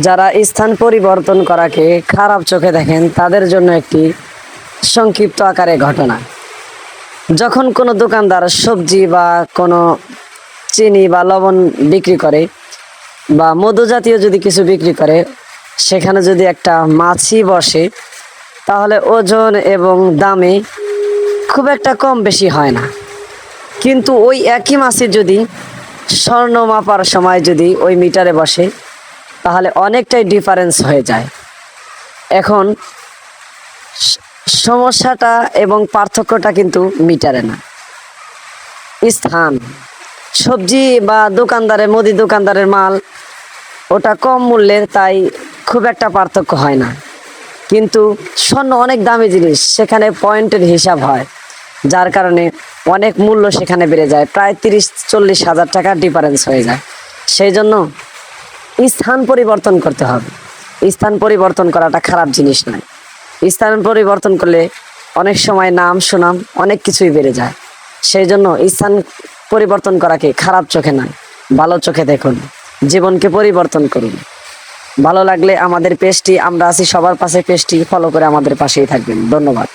যারা স্থান পরিবর্তন করাকে খারাপ চোখে দেখেন, তাদের জন্য একটি সংক্ষিপ্ত আকারে ঘটনা। যখন কোনো দোকানদার সবজি বা কোনো চিনি বা লবণ বিক্রি করে বা মধু জাতীয় যদি কিছু বিক্রি করে, সেখানে যদি একটা মাছি বসে, তাহলে ওজন এবং দামে খুব একটা কম বেশি হয় না। কিন্তু ওই একই মাছি যদি স্বর্ণ মাপার সময় যদি ওই মিটারে বসে তাহলে অনেকটাই ডিফারেন্স হয়ে যায়। এখন সমস্যাটা এবং পার্থক্যটা কিন্তু মিটারে না। স্থান, সবজি বা দোকানদারের, মুদি দোকানদারের মাল, ওটা কম মূল্যের তাই খুব একটা পার্থক্য হয় না। কিন্তু স্বর্ণ অনেক দামি জিনিস, সেখানে পয়েন্টের হিসাব হয়, যার কারণে অনেক মূল্য সেখানে বেড়ে যায়, প্রায় তিরিশ, চল্লিশ হাজার টাকা ডিফারেন্স হয়ে যায়। সেই জন্য স্থান পরিবর্তন করতে হবে। স্থান পরিবর্তন করাটা খারাপ জিনিস নয়। স্থান পরিবর্তন করলে অনেক সময় নাম, সুনাম অনেক কিছুই বেড়ে যায়। সেই জন্য স্থান পরিবর্তন করাকে খারাপ চোখে নয়, ভালো চোখে দেখুন। জীবনকে পরিবর্তন করুন। ভালো লাগলে আমাদের পেজটি, আমরা আছি সবার পাশে, পেজটি ফলো করে আমাদের পাশেই থাকবেন। ধন্যবাদ।